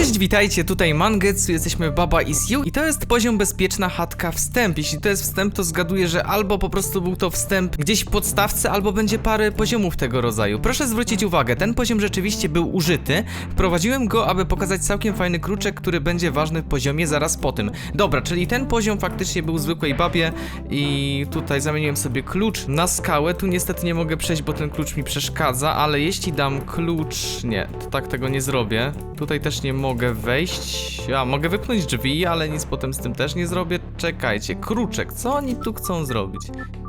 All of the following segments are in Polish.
Cześć, witajcie, tutaj Mangetsu, jesteśmy Baba is You i to jest poziom bezpieczna chatka wstęp. Jeśli to jest wstęp, to zgaduję, że albo po prostu był to wstęp gdzieś w podstawce, albo będzie parę poziomów tego rodzaju. Proszę zwrócić uwagę, ten poziom rzeczywiście był użyty. Wprowadziłem go, aby pokazać całkiem fajny kruczek, który będzie ważny w poziomie zaraz po tym. Dobra, czyli ten poziom faktycznie był zwykłej babie i tutaj zamieniłem sobie klucz na skałę. Tu niestety nie mogę przejść, bo ten klucz mi przeszkadza, ale jeśli dam klucz... Nie, to tak tego nie zrobię. Tutaj też nie mogę wejść. A, mogę wypchnąć drzwi, ale nic potem z tym też nie zrobię. Czekajcie, kruczek, co oni tu chcą zrobić?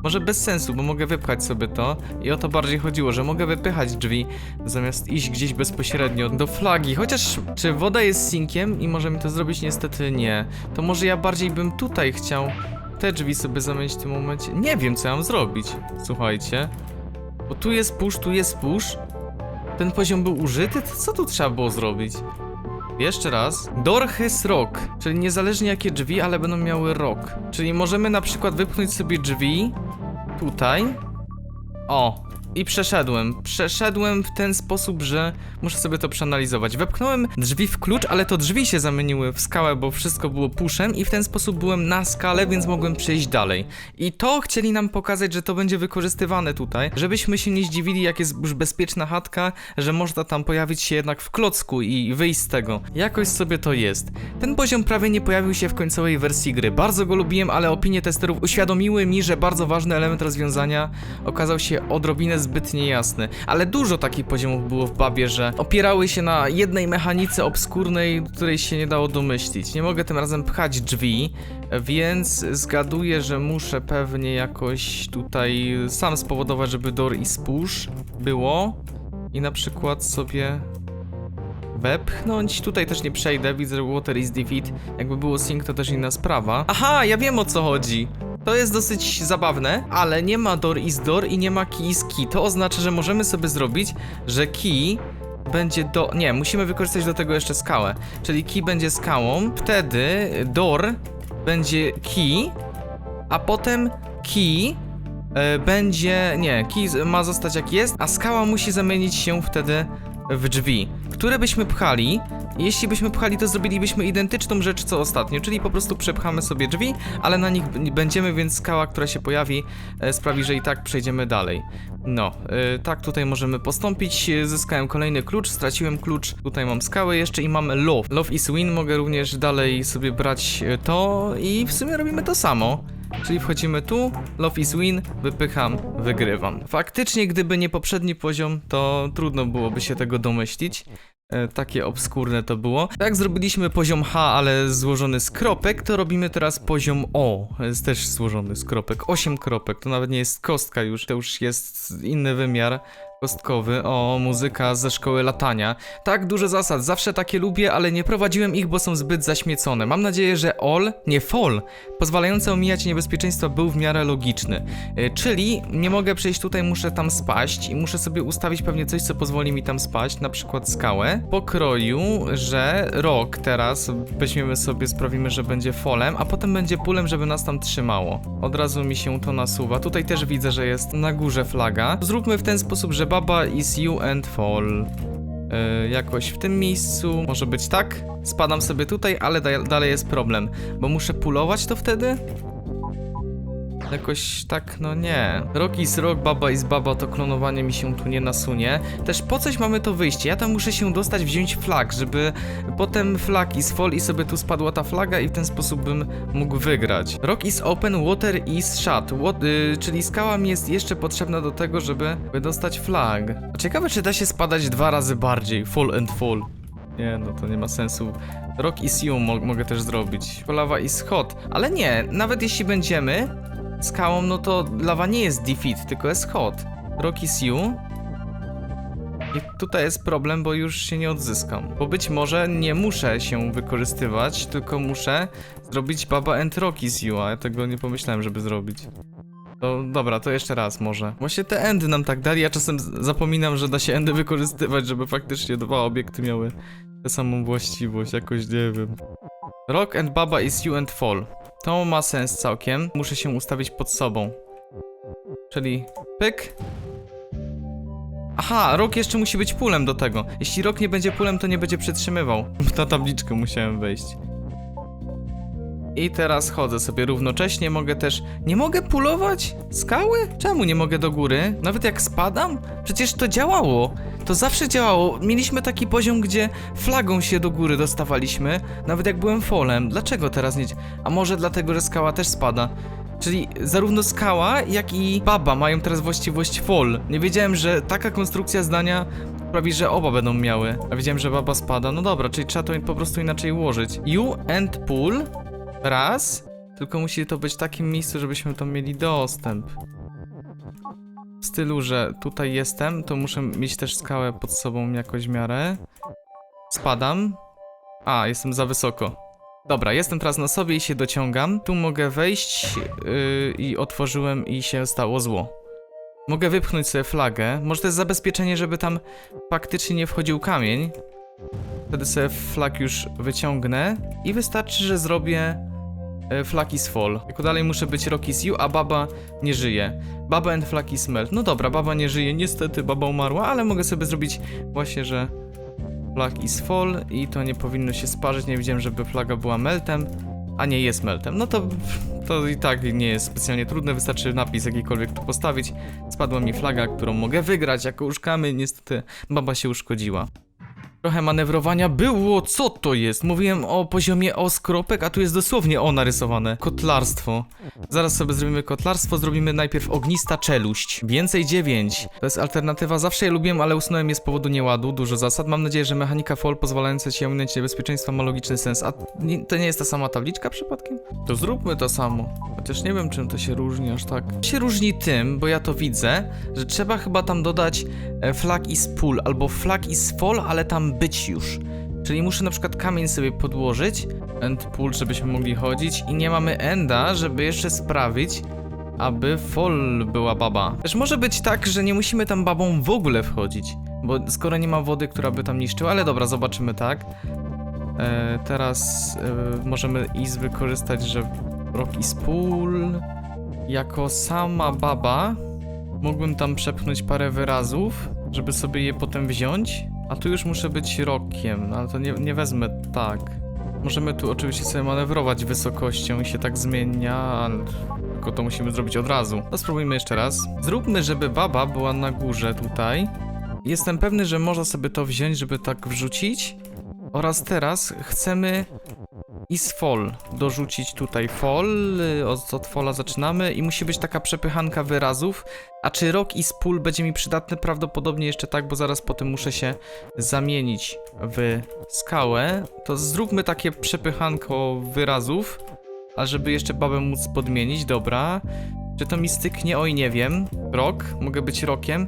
Może bez sensu, bo mogę wypchać sobie to i o to bardziej chodziło, że mogę wypychać drzwi zamiast iść gdzieś bezpośrednio do flagi. Chociaż czy woda jest sinkiem i może mi to zrobić? Niestety nie. To może ja bardziej bym tutaj chciał te drzwi sobie zamienić w tym momencie. Nie wiem, co ja mam zrobić. Słuchajcie. Bo tu jest push, tu jest push. Ten poziom był użyty? To co tu trzeba było zrobić? Jeszcze raz. Door has rock, czyli niezależnie jakie drzwi, ale będą miały rock. Czyli możemy na przykład wypchnąć sobie drzwi tutaj. O, i przeszedłem. Przeszedłem w ten sposób, że muszę sobie to przeanalizować. Wepchnąłem drzwi w klucz, ale to drzwi się zamieniły w skałę, bo wszystko było puszem i w ten sposób byłem na skale, więc mogłem przejść dalej. I to chcieli nam pokazać, że to będzie wykorzystywane tutaj, żebyśmy się nie zdziwili, jak jest już bezpieczna chatka, że można tam pojawić się jednak w klocku i wyjść z tego. Jakoś sobie to jest. Ten poziom prawie nie pojawił się w końcowej wersji gry. Bardzo go lubiłem, ale opinie testerów uświadomiły mi, że bardzo ważny element rozwiązania okazał się odrobinę zbyt niejasny. Ale dużo takich poziomów było w Babie, że opierały się na jednej mechanice obskurnej, której się nie dało domyślić. Nie mogę tym razem pchać drzwi, więc zgaduję, że muszę pewnie jakoś tutaj sam spowodować, żeby door i spush było. I na przykład sobie wepchnąć. Tutaj też nie przejdę, widzę, że water is defeat. Jakby było sync, to też inna sprawa. Aha, ja wiem o co chodzi. To jest dosyć zabawne, ale nie ma door is door i nie ma key is key. To oznacza, że możemy sobie zrobić, że key będzie do... Nie, musimy wykorzystać do tego jeszcze skałę. Czyli key będzie skałą, wtedy door będzie key, a potem key e, będzie... Nie, key ma zostać jak jest, a skała musi zamienić się wtedy w drzwi, które byśmy pchali. Jeśli byśmy pchali, to zrobilibyśmy identyczną rzecz co ostatnio, czyli po prostu przepchamy sobie drzwi, ale na nich będziemy, więc skała, która się pojawi, e, sprawi, że i tak przejdziemy dalej. No, e, tak tutaj możemy postąpić. Zyskałem kolejny klucz, straciłem klucz. Tutaj mam skałę jeszcze i mam love. Love is win, mogę również dalej sobie brać e, to i w sumie robimy to samo. Czyli wchodzimy tu, love is win, wypycham, wygrywam. Faktycznie, gdyby nie poprzedni poziom, to trudno byłoby się tego domyślić. E, takie obskurne to było. Tak zrobiliśmy poziom H, ale złożony z kropek, to robimy teraz poziom O. Jest też złożony z kropek. 8 kropek, to nawet nie jest kostka już, to już jest inny wymiar kostkowy. O, muzyka ze szkoły latania. Tak, dużo zasad, zawsze takie lubię, ale nie prowadziłem ich, bo są zbyt zaśmiecone. Mam nadzieję, że all, nie fall, pozwalający omijać niebezpieczeństwa był w miarę logiczny. E, czyli nie mogę przejść tutaj, muszę tam spaść i muszę sobie ustawić pewnie coś, co pozwoli mi tam spaść, na przykład skałę. Pokroju, że rok teraz weźmiemy sobie, sprawimy, że będzie fallem, a potem będzie pulem, żeby nas tam trzymało. Od razu mi się to nasuwa. Tutaj też widzę, że jest na górze flaga. Zróbmy w ten sposób, że baba is you and fall. Yy, jakoś w tym miejscu. Może być tak? Spadam sobie tutaj, ale da dalej jest problem. Bo muszę pulować to wtedy? Jakoś tak, no nie. Rock is rock, baba is baba, to klonowanie mi się tu nie nasunie. Też po coś mamy to wyjście? Ja tam muszę się dostać, wziąć flag, żeby potem flag is fall i sobie tu spadła ta flaga i w ten sposób bym mógł wygrać. Rock is open, water is shut, y, czyli skała mi jest jeszcze potrzebna do tego, żeby dostać flag. Ciekawe, czy da się spadać dwa razy bardziej, fall and fall. Nie, no to nie ma sensu. Rock is you mo mogę też zrobić. Lawa is hot, ale nie, nawet jeśli będziemy skałą, no to lawa nie jest defeat, tylko jest hot. Rock is you. I tutaj jest problem, bo już się nie odzyskam. Bo być może nie muszę się wykorzystywać, tylko muszę zrobić Baba and Rock is you, a ja tego nie pomyślałem, żeby zrobić. To dobra, to jeszcze raz może. Właśnie te endy nam tak dali, ja czasem zapominam, że da się endy wykorzystywać, żeby faktycznie dwa obiekty miały tę samą właściwość, jakoś nie wiem. Rock and Baba is you and fall. To ma sens całkiem. Muszę się ustawić pod sobą. Czyli pyk. Aha, rok jeszcze musi być pulem do tego. Jeśli rok nie będzie pulem, to nie będzie przytrzymywał. Na tabliczkę musiałem wejść. I teraz chodzę sobie równocześnie, mogę też... Nie mogę pulować skały? Czemu nie mogę do góry? Nawet jak spadam? Przecież to działało. To zawsze działało. Mieliśmy taki poziom, gdzie flagą się do góry dostawaliśmy, nawet jak byłem folem. Dlaczego teraz nie... A może dlatego, że skała też spada? Czyli zarówno skała, jak i baba mają teraz właściwość fall. Nie wiedziałem, że taka konstrukcja zdania sprawi, że oba będą miały. A wiedziałem, że baba spada. No dobra, czyli trzeba to po prostu inaczej ułożyć. You and pull. Raz. Tylko musi to być w takim miejscu, żebyśmy tam mieli dostęp. W stylu, że tutaj jestem, to muszę mieć też skałę pod sobą jakoś w miarę. Spadam. A, jestem za wysoko. Dobra, jestem teraz na sobie i się dociągam. Tu mogę wejść yy, i otworzyłem i się stało zło. Mogę wypchnąć sobie flagę. Może to jest zabezpieczenie, żeby tam faktycznie nie wchodził kamień. Wtedy sobie flag już wyciągnę i wystarczy, że zrobię e, flag is fall. Jako dalej muszę być rock is you, a baba nie żyje. Baba and flag is melt. No dobra, baba nie żyje, niestety baba umarła, ale mogę sobie zrobić właśnie, że flag is fall i to nie powinno się sparzyć. Nie widziałem, żeby flaga była meltem, a nie jest meltem. No to, to i tak nie jest specjalnie trudne, wystarczy napis jakikolwiek tu postawić. Spadła mi flaga, którą mogę wygrać jako uszkamy. Niestety baba się uszkodziła. Trochę manewrowania było, co to jest? Mówiłem o poziomie o skropek, a tu jest dosłownie o narysowane. Kotlarstwo. Zaraz sobie zrobimy kotlarstwo, zrobimy najpierw ognista czeluść. Więcej 9. To jest alternatywa, zawsze je lubiłem, ale usunąłem je z powodu nieładu, dużo zasad. Mam nadzieję, że mechanika fall pozwalająca ci ominąć niebezpieczeństwa ma logiczny sens. A to nie jest ta sama tabliczka przypadkiem? To zróbmy to samo. Chociaż nie wiem, czym to się różni aż tak. Się różni tym, bo ja to widzę, że trzeba chyba tam dodać e, flag is pull albo flag is fall, ale tam być już. Czyli muszę na przykład kamień sobie podłożyć, end pull, żebyśmy mogli chodzić i nie mamy enda, żeby jeszcze sprawić, aby fall była baba. Też może być tak, że nie musimy tam babą w ogóle wchodzić, bo skoro nie ma wody, która by tam niszczyła, ale dobra, zobaczymy tak. E, teraz e, możemy is wykorzystać, że rock is pull jako sama baba. Mógłbym tam przepchnąć parę wyrazów, żeby sobie je potem wziąć. A tu już muszę być rokiem, no ale to nie, nie wezmę tak. Możemy tu oczywiście sobie manewrować wysokością i się tak zmienia, ale tylko to musimy zrobić od razu. To spróbujmy jeszcze raz. Zróbmy, żeby baba była na górze tutaj. Jestem pewny, że można sobie to wziąć, żeby tak wrzucić. Oraz teraz chcemy is fall dorzucić tutaj fall, y, od, od falla zaczynamy i musi być taka przepychanka wyrazów. A czy rock is pull będzie mi przydatny? Prawdopodobnie jeszcze tak, bo zaraz po tym muszę się zamienić w skałę. To zróbmy takie przepychanko wyrazów, a żeby jeszcze babę móc podmienić, dobra. Czy to mi styknie? Oj, nie wiem. Rock, mogę być rokiem.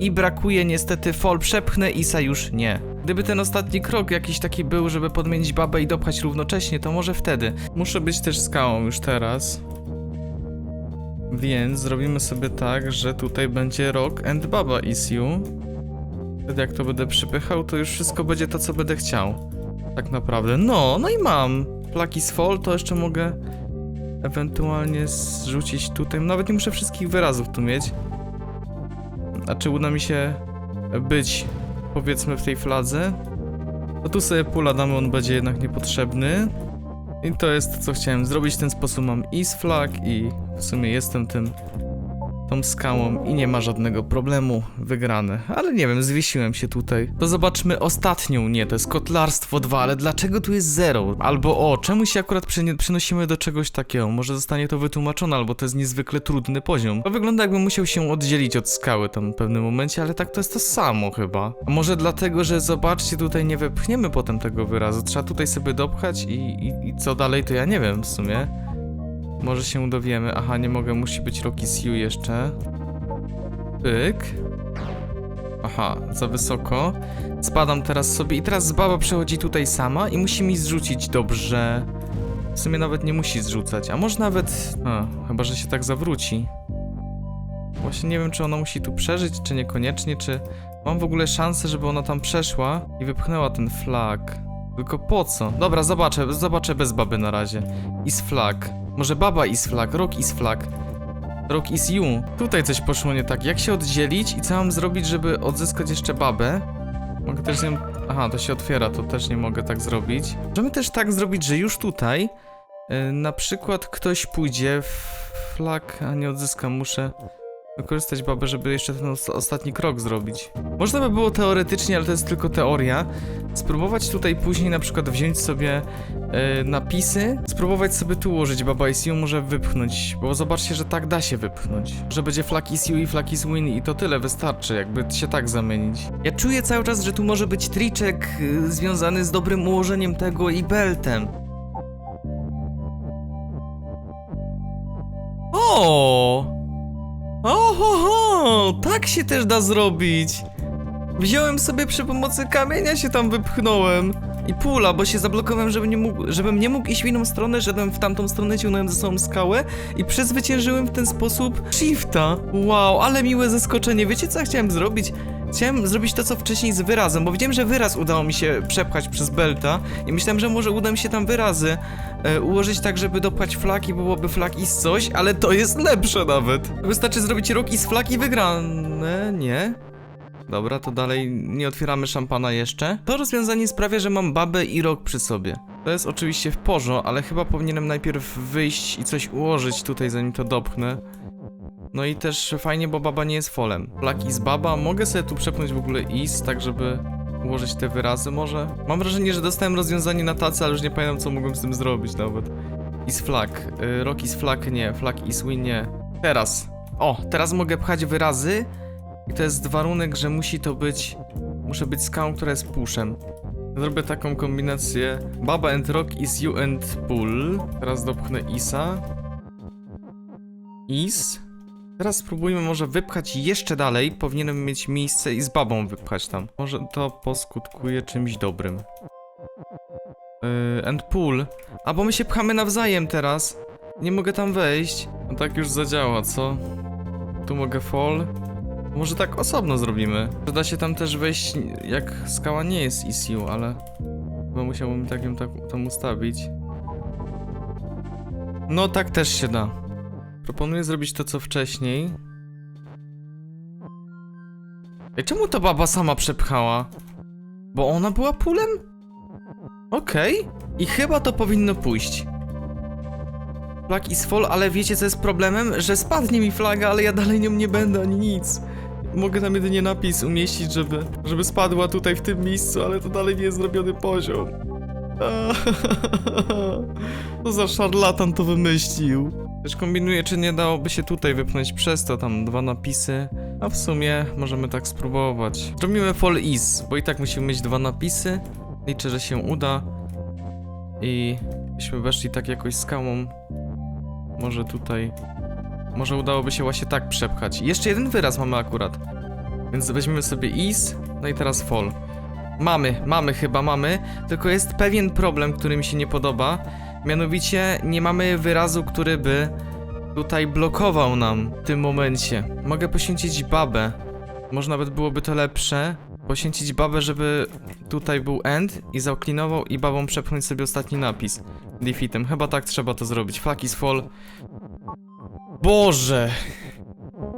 I brakuje niestety fall, przepchnę Isa już nie. Gdyby ten ostatni krok jakiś taki był, żeby podmienić babę i dopchać równocześnie, to może wtedy. Muszę być też skałą już teraz. Więc zrobimy sobie tak, że tutaj będzie rock and baba is you. Wtedy jak to będę przypychał, to już wszystko będzie to, co będę chciał. Tak naprawdę. No, no i mam. Plaki z fall, to jeszcze mogę ewentualnie zrzucić tutaj. Nawet nie muszę wszystkich wyrazów tu mieć. A czy uda mi się być, powiedzmy, w tej fladze? To tu sobie pula damy, on będzie jednak niepotrzebny. I to jest co chciałem zrobić. W ten sposób mam is flag i w sumie jestem tym tą skałą i nie ma żadnego problemu, wygrane. Ale nie wiem, zwiesiłem się tutaj. To zobaczmy ostatnią, nie, to jest kotlarstwo 2, ale dlaczego tu jest 0? Albo o, czemu się akurat przenosimy do czegoś takiego? Może zostanie to wytłumaczone, albo to jest niezwykle trudny poziom. To wygląda jakbym musiał się oddzielić od skały tam w pewnym momencie, ale tak to jest to samo chyba. A może dlatego, że zobaczcie, tutaj nie wepchniemy potem tego wyrazu, trzeba tutaj sobie dopchać i, i, i co dalej, to ja nie wiem w sumie. Może się dowiemy. Aha, nie mogę, musi być Rocky Siu jeszcze. Pyk. Aha, za wysoko. Spadam teraz sobie i teraz baba przechodzi tutaj sama i musi mi zrzucić dobrze. W sumie nawet nie musi zrzucać, a może nawet... A, chyba, że się tak zawróci. Właśnie nie wiem, czy ona musi tu przeżyć, czy niekoniecznie, czy... Mam w ogóle szansę, żeby ona tam przeszła i wypchnęła ten flag. Tylko po co? Dobra, zobaczę, zobaczę bez baby na razie. Is flag. Może baba is flag, rock is flag. Rock is you. Tutaj coś poszło nie tak. Jak się oddzielić i co mam zrobić, żeby odzyskać jeszcze babę? Mogę też ją... Aha, to się otwiera, to też nie mogę tak zrobić. Możemy też tak zrobić, że już tutaj y, na przykład ktoś pójdzie w flag, a nie odzyskam, muszę wykorzystać babę, żeby jeszcze ten os- ostatni krok zrobić. Można by było teoretycznie, ale to jest tylko teoria, spróbować tutaj później na przykład wziąć sobie y, napisy, spróbować sobie tu ułożyć baba you, może wypchnąć, bo zobaczcie, że tak da się wypchnąć. Że będzie flag you i flag is win i to tyle wystarczy, jakby się tak zamienić. Ja czuję cały czas, że tu może być triczek y, związany z dobrym ułożeniem tego i beltem. O! Oho, tak się też da zrobić. Wziąłem sobie przy pomocy kamienia się tam wypchnąłem. I pula, bo się zablokowałem, żebym nie mógł, żebym nie mógł iść w inną stronę, żebym w tamtą stronę ciągnąłem ze sobą skałę i przezwyciężyłem w ten sposób shifta. Wow, ale miłe zaskoczenie. Wiecie co ja chciałem zrobić? Chciałem zrobić to, co wcześniej z wyrazem, bo widziałem, że wyraz udało mi się przepchać przez belta i myślałem, że może uda mi się tam wyrazy e, ułożyć tak, żeby dopchać flag i byłoby flag i z coś, ale to jest lepsze nawet. Wystarczy zrobić rok i z flag i wygrane, nie? Dobra, to dalej nie otwieramy szampana jeszcze. To rozwiązanie sprawia, że mam babę i rok przy sobie. To jest oczywiście w porządku, ale chyba powinienem najpierw wyjść i coś ułożyć tutaj, zanim to dopchnę. No i też fajnie, bo baba nie jest folem. Flag is baba, mogę sobie tu przepnąć w ogóle is, tak żeby ułożyć te wyrazy może? Mam wrażenie, że dostałem rozwiązanie na tacy, ale już nie pamiętam co mogłem z tym zrobić nawet. Is flag, y, rock is flag nie, flag is win nie. Teraz. O, teraz mogę pchać wyrazy i to jest warunek, że musi to być, muszę być skałą, która jest pushem. Zrobię taką kombinację Baba and Rock is you and pull. Teraz dopchnę Isa. Is. Teraz spróbujmy może wypchać jeszcze dalej. Powinienem mieć miejsce i z babą wypchać tam. Może to poskutkuje czymś dobrym. Yy, and pull. A bo my się pchamy nawzajem teraz. Nie mogę tam wejść. No tak już zadziała, co? Tu mogę fall. Może tak osobno zrobimy. Da się tam też wejść, jak skała nie jest ECU, ale chyba musiałbym tak ją tak, tam ustawić. No tak też się da. Proponuję zrobić to co wcześniej. Ej, czemu ta baba sama przepchała? Bo ona była pulem? Okej. I chyba to powinno pójść. Flag is fall, ale wiecie co jest problemem? Że spadnie mi flaga, ale ja dalej nią nie będę ani nic. Mogę tam jedynie napis umieścić, żeby, żeby spadła tutaj w tym miejscu, ale to dalej nie jest zrobiony poziom. Co za szarlatan to wymyślił. Też kombinuję, czy nie dałoby się tutaj wypchnąć przez to, tam dwa napisy. A w sumie możemy tak spróbować. Zrobimy fall is, bo i tak musimy mieć dwa napisy. Liczę, że się uda. I byśmy weszli tak jakoś skałą. Może tutaj może udałoby się właśnie tak przepchać. Jeszcze jeden wyraz mamy akurat. Więc weźmiemy sobie is, no i teraz fall. Mamy, mamy chyba, mamy. Tylko jest pewien problem, który mi się nie podoba. Mianowicie nie mamy wyrazu, który by tutaj blokował nam w tym momencie. Mogę poświęcić babę. Może nawet byłoby to lepsze. Poświęcić babę, żeby tutaj był end i zaoklinował i babą przepchnąć sobie ostatni napis. Defeatem. Chyba tak trzeba to zrobić. Flag is fall. Boże!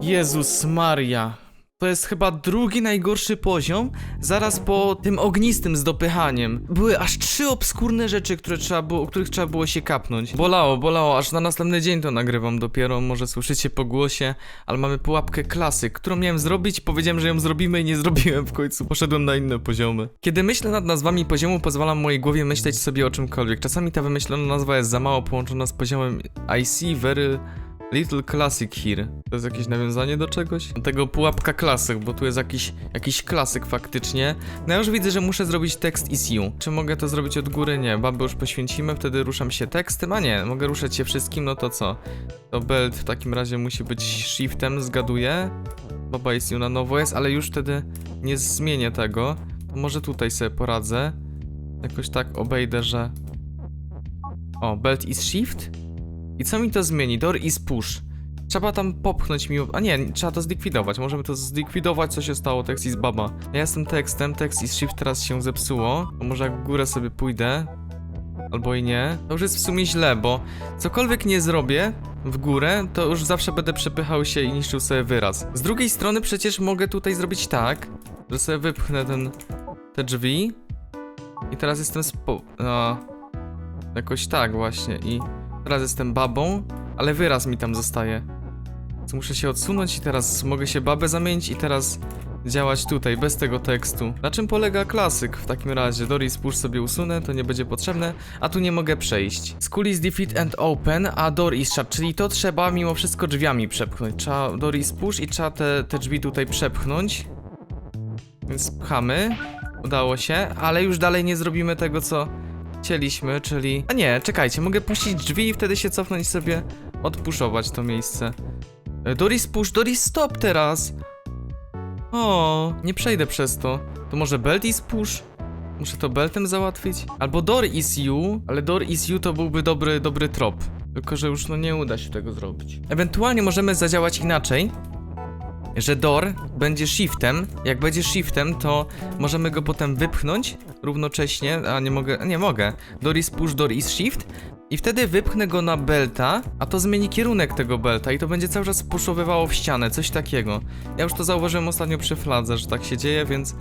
Jezus Maria. To jest chyba drugi najgorszy poziom, zaraz po tym ognistym z dopychaniem. Były aż trzy obskurne rzeczy, które trzeba było, których trzeba było się kapnąć. Bolało, bolało, aż na następny dzień to nagrywam dopiero, może słyszycie po głosie, ale mamy pułapkę klasy, którą miałem zrobić, powiedziałem, że ją zrobimy i nie zrobiłem w końcu, poszedłem na inne poziomy. Kiedy myślę nad nazwami poziomu, pozwalam mojej głowie myśleć sobie o czymkolwiek. Czasami ta wymyślona nazwa jest za mało połączona z poziomem I see very Little Classic here. To jest jakieś nawiązanie do czegoś? Tego pułapka klasyk, bo tu jest jakiś, jakiś klasyk faktycznie. No ja już widzę, że muszę zrobić tekst is you. Czy mogę to zrobić od góry? Nie. Babę już poświęcimy, wtedy ruszam się tekstem, a nie, mogę ruszać się wszystkim, no to co? To belt w takim razie musi być shiftem, zgaduję. Baba is you na nowo jest, ale już wtedy nie zmienię tego. To może tutaj sobie poradzę. Jakoś tak obejdę, że... O, belt is shift? I co mi to zmieni? Door is push. Trzeba tam popchnąć mi. A nie, trzeba to zlikwidować. Możemy to zlikwidować, co się stało. Text is baba. Ja jestem tekstem, text is shift teraz się zepsuło. To może jak w górę sobie pójdę. Albo i nie. To już jest w sumie źle, bo cokolwiek nie zrobię, w górę, to już zawsze będę przepychał się i niszczył sobie wyraz. Z drugiej strony przecież mogę tutaj zrobić tak, że sobie wypchnę ten, te drzwi i teraz jestem spo... No, jakoś tak właśnie i teraz jestem babą, ale wyraz mi tam zostaje. Więc muszę się odsunąć i teraz mogę się babę zamienić i teraz działać tutaj, bez tego tekstu. Na czym polega klasyk w takim razie? Doris push sobie usunę, to nie będzie potrzebne, a tu nie mogę przejść. School is defeat and open, a door is shut, czyli to trzeba mimo wszystko drzwiami przepchnąć. Trzeba Doris push i trzeba te, te drzwi tutaj przepchnąć. Więc pchamy. Udało się, ale już dalej nie zrobimy tego, co chcieliśmy, czyli... A nie, czekajcie, mogę puścić drzwi i wtedy się cofnąć i sobie odpuszować to miejsce. E, Doris push, Doris stop teraz! O, nie przejdę przez to. To może belt is push? Muszę to beltem załatwić? Albo door is you, ale door is you to byłby dobry, dobry trop. Tylko, że już no nie uda się tego zrobić. Ewentualnie możemy zadziałać inaczej, że door będzie shiftem. Jak będzie shiftem, to możemy go potem wypchnąć równocześnie, a nie mogę, nie mogę. Door is push, door is shift. I wtedy wypchnę go na belta, a to zmieni kierunek tego belta i to będzie cały czas puszowywało w ścianę, coś takiego. Ja już to zauważyłem ostatnio przy fladze, że tak się dzieje, więc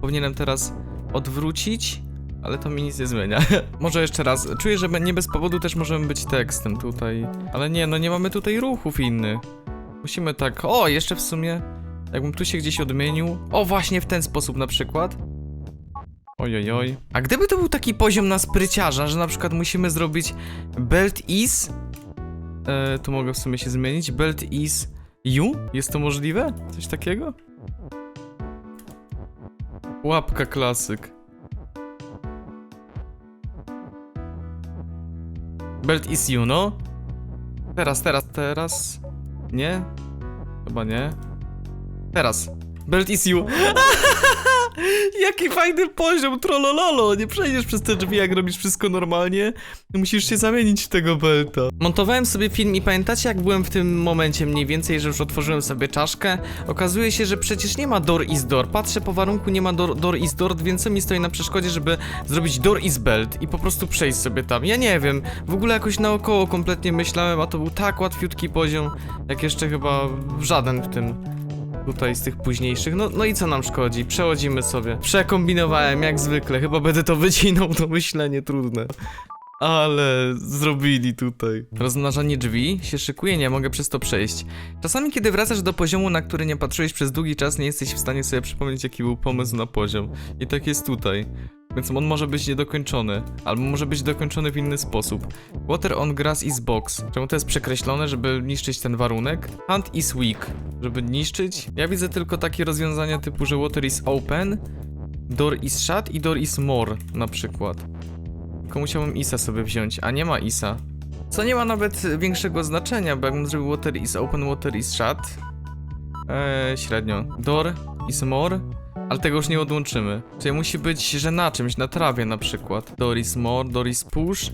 powinienem teraz odwrócić, ale to mi nic nie zmienia. Może jeszcze raz, czuję, że nie bez powodu też możemy być tekstem tutaj, ale nie, no nie mamy tutaj ruchów innych. Musimy tak, o, jeszcze w sumie, jakbym tu się gdzieś odmienił, o, właśnie w ten sposób na przykład. Ojojoj. A gdyby to był taki poziom na spryciarza, że na przykład musimy zrobić belt is... E, tu mogę w sumie się zmienić. Belt is you? Jest to możliwe? Coś takiego? Łapka klasyk. Belt is you, no? Teraz, teraz, teraz... Nie? Chyba nie. Teraz. Belt is you. Jaki fajny poziom, trollololo! Nie przejdziesz przez te drzwi, jak robisz wszystko normalnie. Musisz się zamienić w tego belta. Montowałem sobie film i pamiętacie, jak byłem w tym momencie mniej więcej, że już otworzyłem sobie czaszkę? Okazuje się, że przecież nie ma door is door. Patrzę po warunku, nie ma door, door is door, więc co mi stoi na przeszkodzie, żeby zrobić door is belt i po prostu przejść sobie tam. Ja nie wiem, w ogóle jakoś naokoło kompletnie myślałem, a to był tak łatwiutki poziom, jak jeszcze chyba żaden w tym tutaj z tych późniejszych. No, no i co nam szkodzi? Przechodzimy sobie. Przekombinowałem jak zwykle. Chyba będę to wycinał, to myślenie trudne. Ale zrobili tutaj. Rozmnażanie drzwi się szykuje, nie mogę przez to przejść. Czasami, kiedy wracasz do poziomu, na który nie patrzyłeś przez długi czas, nie jesteś w stanie sobie przypomnieć, jaki był pomysł na poziom. I tak jest tutaj. Więc on może być niedokończony, albo może być dokończony w inny sposób. Water on grass is box. Czemu to jest przekreślone, żeby niszczyć ten warunek? Hunt is weak, żeby niszczyć. Ja widzę tylko takie rozwiązania typu, że water is open, door is shut i door is more na przykład. Tylko musiałbym Isa sobie wziąć, a nie ma Isa. Co nie ma nawet większego znaczenia, bo jakbym zrobił water is open, water is shut. Eee, średnio. Door is more, ale tego już nie odłączymy. Czyli musi być, że na czymś, na trawie na przykład. Door is more, door is push.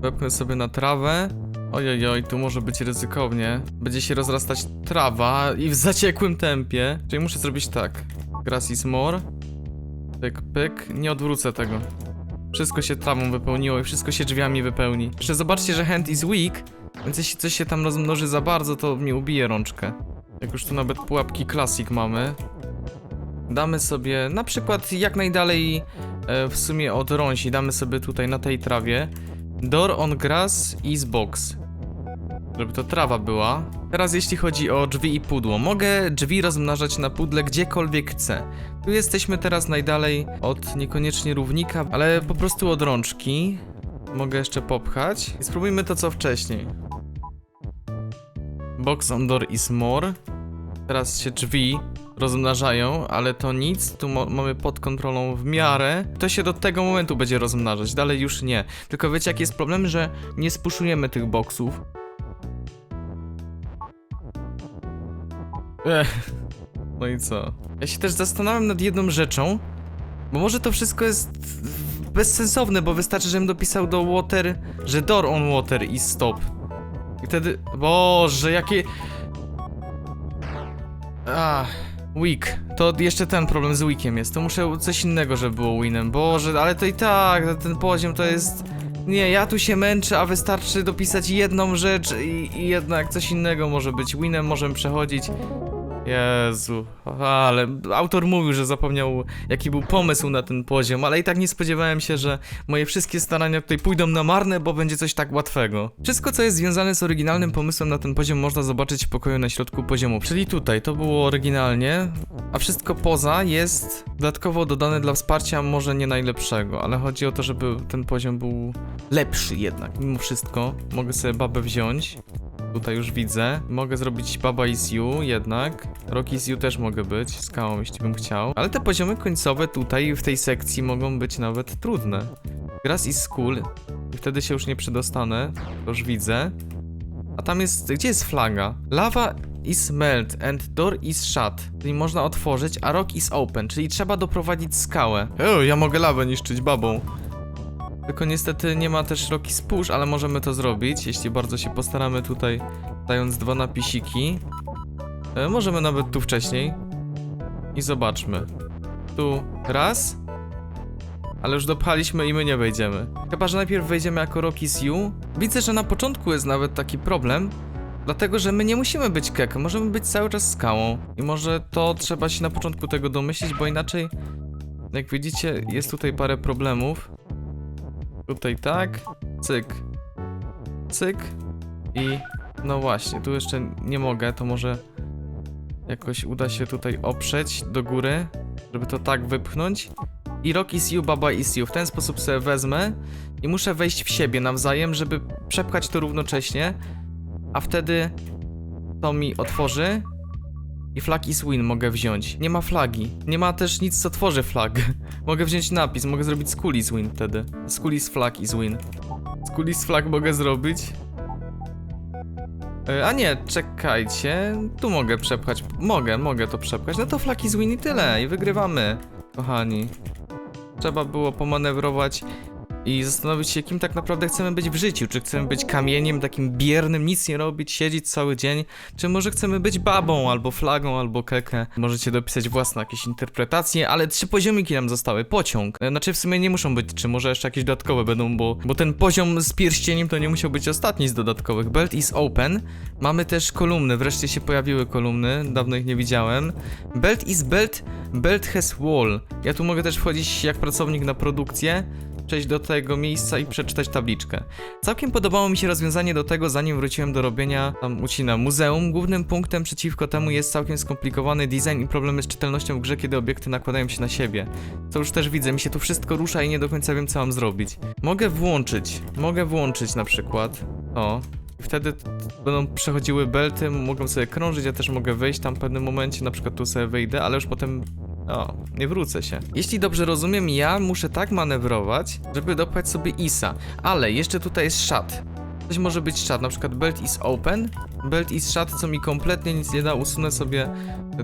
Wepchnę sobie na trawę. Ojojoj, tu może być ryzykownie. Będzie się rozrastać trawa i w zaciekłym tempie. Czyli muszę zrobić tak. Grass is more. Pyk, pyk. Nie odwrócę tego. Wszystko się trawą wypełniło i wszystko się drzwiami wypełni. Jeszcze zobaczcie, że hand is weak, więc jeśli coś się tam rozmnoży za bardzo, to mi ubije rączkę. Jak już tu nawet pułapki classic mamy. Damy sobie na przykład jak najdalej e, w sumie od rąsi, damy sobie tutaj na tej trawie. Door on grass is box. Żeby to trawa była. Teraz jeśli chodzi o drzwi i pudło. Mogę drzwi rozmnażać na pudle gdziekolwiek chcę. Tu jesteśmy teraz najdalej od niekoniecznie równika, ale po prostu od rączki. Mogę jeszcze popchać. I spróbujmy to co wcześniej. Box on door is more. Teraz się drzwi rozmnażają, ale to nic. Tu mamy pod kontrolą w miarę. To się do tego momentu będzie rozmnażać, dalej już nie. Tylko wiecie jaki jest problem, że nie spuszujemy tych boksów. Ech. No i co? Ja się też zastanawiam nad jedną rzeczą, bo może to wszystko jest bezsensowne, bo wystarczy, żebym dopisał do water, że door on water i stop. I wtedy... Boże, jakie... Ach, weak. To jeszcze ten problem z weakiem jest. To muszę coś innego, żeby było winem. Boże, ale to i tak, ten poziom to jest Nie, ja tu się męczę, a wystarczy dopisać jedną rzecz i, i jednak coś innego może być winem, możemy przechodzić. Jezu, ale autor mówił, że zapomniał jaki był pomysł na ten poziom, ale i tak nie spodziewałem się, że moje wszystkie starania tutaj pójdą na marne, bo będzie coś tak łatwego. Wszystko, co jest związane z oryginalnym pomysłem na ten poziom, można zobaczyć w pokoju na środku poziomu. Czyli tutaj, to było oryginalnie, a wszystko poza jest dodatkowo dodane dla wsparcia może nie najlepszego, ale chodzi o to, żeby ten poziom był lepszy jednak, mimo wszystko. Mogę sobie babę wziąć. Tutaj już widzę. Mogę zrobić Baba is You jednak. Is You też mogę być, skałą jeśli bym chciał. Ale te poziomy końcowe tutaj w tej sekcji mogą być nawet trudne. Grass is cool. I wtedy się już nie przedostanę. To już widzę. A tam jest... Gdzie jest flaga? Lava is melt and door is shut. Czyli można otworzyć, a rock is open, czyli trzeba doprowadzić skałę. O, ja mogę lawę niszczyć babą. Tylko niestety nie ma też Rocky Spush, ale możemy to zrobić, jeśli bardzo się postaramy tutaj, dając dwa napisiki. E, możemy nawet tu wcześniej. I zobaczmy. Tu raz. Ale już dopchaliśmy i my nie wejdziemy. Chyba, że najpierw wejdziemy jako Rocky You. Widzę, że na początku jest nawet taki problem. Dlatego, że my nie musimy być kek, możemy być cały czas skałą. I może to trzeba się na początku tego domyślić, bo inaczej, jak widzicie, jest tutaj parę problemów. Tutaj tak, cyk, cyk i no właśnie, tu jeszcze nie mogę, to może jakoś uda się tutaj oprzeć do góry, żeby to tak wypchnąć. I rock is you, baba is you. W ten sposób sobie wezmę i muszę wejść w siebie nawzajem, żeby przepchać to równocześnie, a wtedy to mi otworzy i flag is win mogę wziąć. Nie ma flagi. Nie ma też nic, co tworzy flag. mogę wziąć napis, mogę zrobić school is win wtedy. School is flag is win. School is flag mogę zrobić. E, A nie, czekajcie. Tu mogę przepchać. Mogę, mogę to przepchać. No to flag is win i tyle. I wygrywamy, kochani. Trzeba było pomanewrować i zastanowić się, kim tak naprawdę chcemy być w życiu. Czy chcemy być kamieniem takim biernym, nic nie robić, siedzieć cały dzień, czy może chcemy być babą, albo flagą, albo kekę. Możecie dopisać własne jakieś interpretacje, ale trzy poziomiki nam zostały. Pociąg. E, Znaczy w sumie nie muszą być trzy, może jeszcze jakieś dodatkowe będą, bo, bo ten poziom z pierścieniem to nie musiał być ostatni z dodatkowych. Belt is open. Mamy też kolumny, wreszcie się pojawiły kolumny, dawno ich nie widziałem. Belt is belt, belt has wall. Ja tu mogę też wchodzić jak pracownik na produkcję przejść do tego miejsca i przeczytać tabliczkę. Całkiem podobało mi się rozwiązanie do tego, zanim wróciłem do robienia tam ucina muzeum. Głównym punktem przeciwko temu jest całkiem skomplikowany design i problemy z czytelnością w grze, kiedy obiekty nakładają się na siebie. Co już też widzę, mi się tu wszystko rusza i nie do końca wiem, co mam zrobić. Mogę włączyć, mogę włączyć na przykład. I Wtedy będą przechodziły belty, mogą sobie krążyć, ja też mogę wyjść tam w pewnym momencie, na przykład tu sobie wyjdę, ale już potem o, nie wrócę się. Jeśli dobrze rozumiem, ja muszę tak manewrować, żeby dopchać sobie Isa. Ale jeszcze tutaj jest shut. Coś może być shut, na przykład belt is open, belt is shut, co mi kompletnie nic nie da, usunę sobie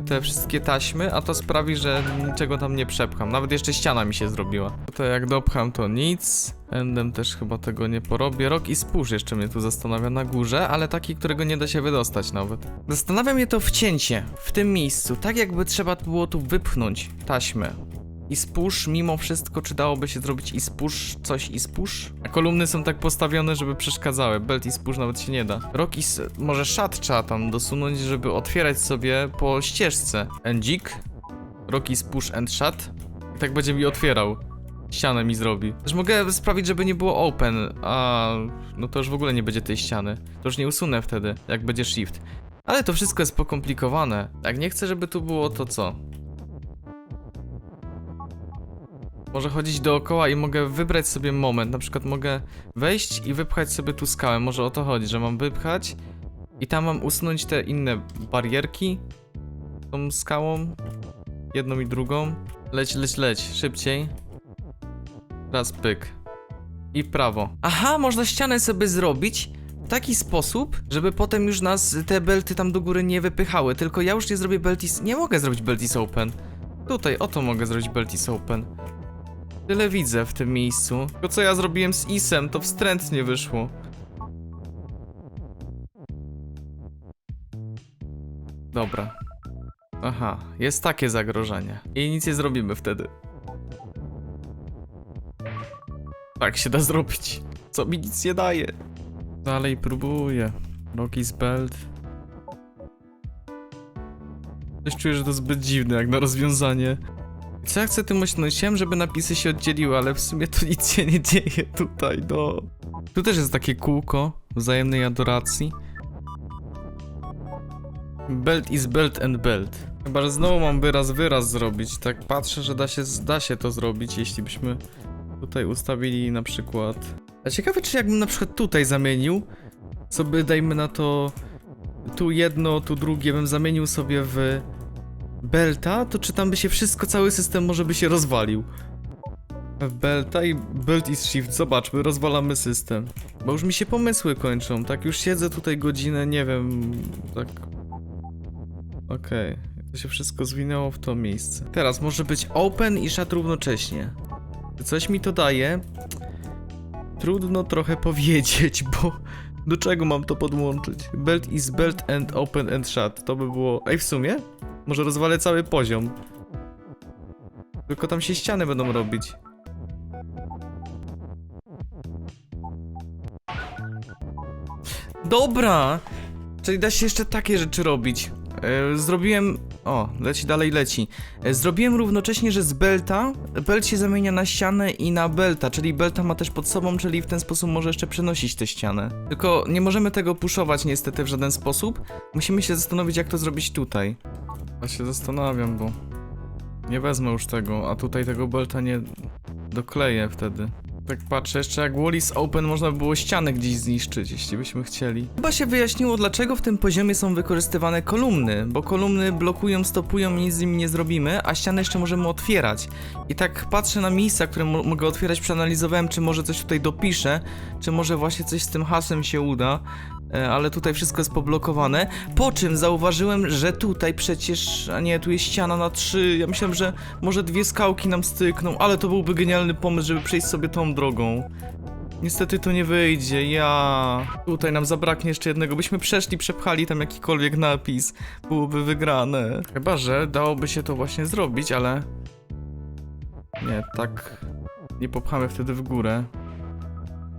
te wszystkie taśmy, a to sprawi, że niczego tam nie przepcham. Nawet jeszcze ściana mi się zrobiła. Tutaj jak dopcham to nic. Endem też chyba tego nie porobię. Rok i spójrz jeszcze mnie tu zastanawia na górze, ale taki, którego nie da się wydostać nawet. Zastanawia mnie to wcięcie w tym miejscu, tak jakby trzeba było tu wypchnąć taśmę. I spójrz, mimo wszystko, czy dałoby się zrobić i spójrz coś i spójrz? A kolumny są tak postawione, żeby przeszkadzały. Belt i spójrz nawet się nie da. Rock i może szat trzeba tam dosunąć, żeby otwierać sobie po ścieżce. Endzik. Rock is push and shut. I tak będzie mi otwierał. Ścianę mi zrobi. Też mogę sprawić, żeby nie było open, a no to już w ogóle nie będzie tej ściany. To już nie usunę wtedy, jak będzie shift. Ale to wszystko jest pokomplikowane. Jak nie chcę, żeby tu było, to co? Może chodzić dookoła i mogę wybrać sobie moment. Na przykład mogę wejść i wypchać sobie tu skałę. Może o to chodzi, że mam wypchać i tam mam usunąć te inne barierki tą skałą. Jedną i drugą. Leć, leć, leć. Szybciej. Raz pyk. I prawo. Aha, można ścianę sobie zrobić w taki sposób, żeby potem już nas te belty tam do góry nie wypychały. Tylko ja już nie zrobię beltis... Nie mogę zrobić beltis open. Tutaj, oto mogę zrobić beltis open. Tyle widzę w tym miejscu. To co ja zrobiłem z Isem, to wstrętnie wyszło. Dobra. Aha, jest takie zagrożenie. I nic nie zrobimy wtedy. Tak się da zrobić. co mi nic nie daje. Dalej próbuję. Rocky's Belt. Coś czuję, że to zbyt dziwne jak na rozwiązanie. Co ja chcę tym osiągnąć? Chciałem, żeby napisy się oddzieliły, ale w sumie to nic się nie dzieje tutaj, no. Tu też jest takie kółko wzajemnej adoracji. Belt is belt and belt. Chyba, że znowu mam wyraz wyraz zrobić. Tak patrzę, że da się, da się to zrobić, jeśli byśmy tutaj ustawili na przykład... A ciekawe, czy jakbym na przykład tutaj zamienił, sobie dajmy na to tu jedno, tu drugie, bym zamienił sobie w belta, to czy tam by się wszystko, cały system może by się rozwalił. Belta i belt is shift, zobaczmy, rozwalamy system. Bo już mi się pomysły kończą, tak już siedzę tutaj godzinę, nie wiem, tak... Okej, to się wszystko zwinęło w to miejsce. Teraz może być open i shut równocześnie. Coś mi to daje? Trudno trochę powiedzieć, bo do czego mam to podłączyć? Belt is belt and open and shut. To by było... Ej, w sumie? Może rozwalę cały poziom. Tylko tam się ściany będą robić. Dobra! Czyli da się jeszcze takie rzeczy robić. E, zrobiłem... O, leci dalej, leci. E, zrobiłem równocześnie, że z belta, belt się zamienia na ścianę i na belta, czyli belta ma też pod sobą, czyli w ten sposób może jeszcze przenosić tę ścianę. Tylko nie możemy tego puszować niestety w żaden sposób. Musimy się zastanowić, jak to zrobić tutaj. Ja się zastanawiam, bo nie wezmę już tego, a tutaj tego belta nie dokleję wtedy. Tak patrzę, jeszcze jak wall is open można by było ścianę gdzieś zniszczyć, jeśli byśmy chcieli. Chyba się wyjaśniło, dlaczego w tym poziomie są wykorzystywane kolumny, bo kolumny blokują, stopują i nic z nimi nie zrobimy, a ścianę jeszcze możemy otwierać. I tak patrzę na miejsca, które mo mogę otwierać, przeanalizowałem, czy może coś tutaj dopiszę, czy może właśnie coś z tym hasłem się uda. E, ale tutaj wszystko jest poblokowane. Po czym zauważyłem, że tutaj przecież, a nie, tu jest ściana na trzy. Ja myślałem, że może dwie skałki nam stykną, ale to byłby genialny pomysł, żeby przejść sobie tą drogą. Niestety to nie wyjdzie, ja... Tutaj nam zabraknie jeszcze jednego, byśmy przeszli, przepchali tam jakikolwiek napis, byłoby wygrane. Chyba, że dałoby się to właśnie zrobić, ale... Nie, tak... Nie popchamy wtedy w górę.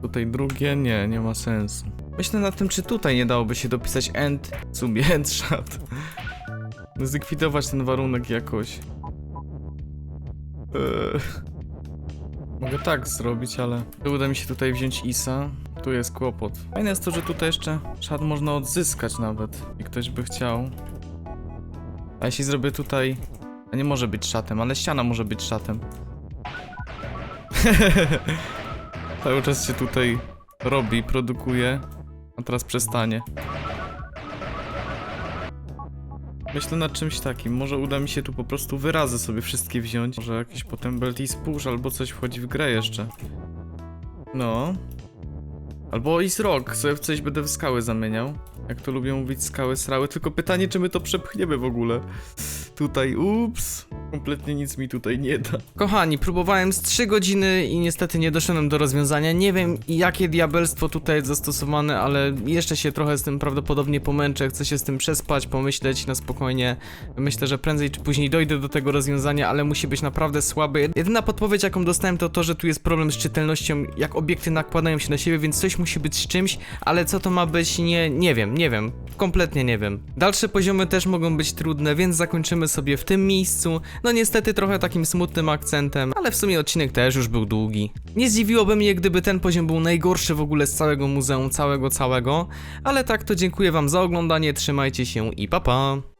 Tutaj drugie, nie, nie ma sensu. Myślę nad tym, czy tutaj nie dałoby się dopisać end, w sumie end shot. Zlikwidować ten warunek jakoś. Eee. Mogę tak zrobić, ale uda mi się tutaj wziąć Isa. Tu jest kłopot. Fajne jest to, że tutaj jeszcze szat można odzyskać nawet, jak ktoś by chciał. A jeśli zrobię tutaj... A nie może być szatem, ale ściana może być szatem. Cały czas się tutaj robi, produkuje, a teraz przestanie. Myślę nad czymś takim. Może uda mi się tu po prostu wyrazy sobie wszystkie wziąć. Może jakiś potem belt i spójrz albo coś wchodzi w grę jeszcze. No. Albo i rock, sobie w coś będę w skały zamieniał. Jak to lubią mówić, skały srały. Tylko pytanie, czy my to przepchniemy w ogóle. Tutaj, ups. Kompletnie nic mi tutaj nie da. Kochani, próbowałem z 3 godziny i niestety nie doszedłem do rozwiązania. Nie wiem, jakie diabelstwo tutaj jest zastosowane, ale jeszcze się trochę z tym prawdopodobnie pomęczę. Chcę się z tym przespać, pomyśleć na spokojnie. Myślę, że prędzej czy później dojdę do tego rozwiązania, ale musi być naprawdę słaby. Jedyna podpowiedź, jaką dostałem, to to, że tu jest problem z czytelnością, jak obiekty nakładają się na siebie, więc musi być z czymś, ale co to ma być, nie, nie wiem, nie wiem. Kompletnie nie wiem. Dalsze poziomy też mogą być trudne, więc zakończymy sobie w tym miejscu. No niestety trochę takim smutnym akcentem, ale w sumie odcinek też już był długi. Nie zdziwiłoby mnie, gdyby ten poziom był najgorszy w ogóle z całego muzeum, całego, całego. Ale tak to dziękuję wam za oglądanie, trzymajcie się i pa pa!